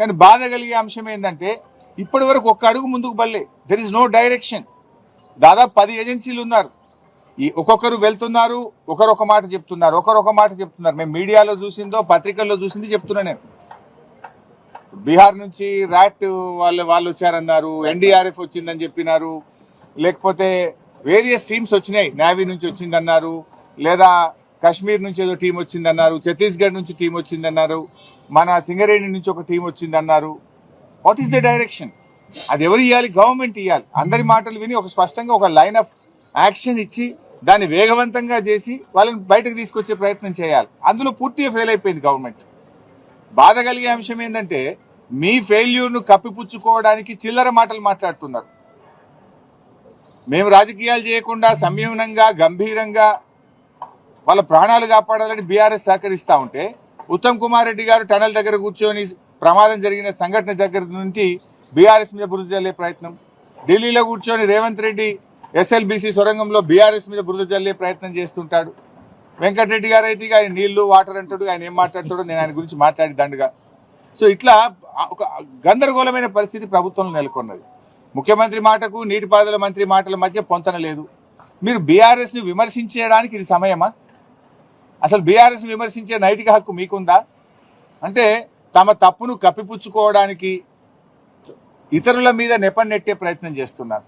కానీ బాధ కలిగే అంశం ఏంటంటే ఇప్పటి వరకు ఒక్క అడుగు ముందుకు బల్లే దెర్ ఇస్ నో డైరెక్షన్ దాదాపు పది ఏజెన్సీలు ఉన్నారు. ఈ ఒక్కొక్కరు వెళ్తున్నారు ఒకరు ఒక మాట చెప్తున్నారు ఒకరు ఒక మాట చెప్తున్నారు. మేము మీడియాలో చూసిందో పత్రికల్లో చూసింది చెప్తున్నా నేను. బీహార్ నుంచి ర్యాట్ వాళ్ళు వాళ్ళు వచ్చారన్నారు ఎన్డీఆర్ఎఫ్ వచ్చిందని చెప్పినారు. లేకపోతే వేరియస్ టీమ్స్ వచ్చినాయి. నేవీ నుంచి వచ్చిందన్నారు. లేదా కాశ్మీర్ నుంచి ఏదో టీం వచ్చిందన్నారు. ఛత్తీస్గఢ్ నుంచి టీం వచ్చిందన్నారు. మన సింగరేణి నుంచి ఒక టీం వచ్చింది అన్నారు వాట్ ఈస్ ద డైరెక్షన్ అది ఎవరు ఇవ్వాలి గవర్నమెంట్ ఇవ్వాలి అందరి మాటలు విని ఒక స్పష్టంగా ఒక లైన్ ఆఫ్ యాక్షన్ ఇచ్చి దాన్ని వేగవంతంగా చేసి వాళ్ళని బయటకు తీసుకొచ్చే ప్రయత్నం చేయాలి. అందులో పూర్తిగా ఫెయిల్ అయిపోయింది గవర్నమెంట్ బాధ కలిగే అంశం ఏంటంటే మీ ఫెయిల్యూర్ను కప్పిపుచ్చుకోవడానికి చిల్లర మాటలు మాట్లాడుతున్నారు. మేము రాజకీయాలు చేయకుండా సంయమనంగా గంభీరంగా వాళ్ళ ప్రాణాలు కాపాడాలని బీఆర్ఎస్ సహకరిస్తూ ఉంటే ఉత్తమ్ కుమార్ రెడ్డి గారు టనల్ దగ్గర కూర్చొని ప్రమాదం జరిగిన సంఘటన దగ్గర నుంచి బీఆర్ఎస్ మీద బురద జల్లే ప్రయత్నం. ఢిల్లీలో కూర్చొని రేవంత్ రెడ్డి ఎస్ఎల్బీసీ సొరంగంలో బీఆర్ఎస్ మీద బురద జల్లే ప్రయత్నం చేస్తుంటాడు. వెంకటరెడ్డి గారు అయితే ఆయన నీళ్ళు వాటర్ అంటాడు ఆయన ఏం మాట్లాడతాడో నేను ఆయన గురించి మాట్లాడి దండుగా. సో ఇట్లా ఒక గందరగోళమైన పరిస్థితి ప్రభుత్వంలో నెలకొన్నది. ముఖ్యమంత్రి మాటకు నీటిపారుదల మంత్రి మాటల మధ్య పొంతన లేదు. మీరు బీఆర్ఎస్ని విమర్శించడానికి ఇది సమయమా? అసలు బీఆర్ఎస్ విమర్శించే నైతిక హక్కు మీకుందా? అంటే తమ తప్పును కప్పిపుచ్చుకోవడానికి ఇతరుల మీద నెపం నెట్టే ప్రయత్నం చేస్తున్నారు.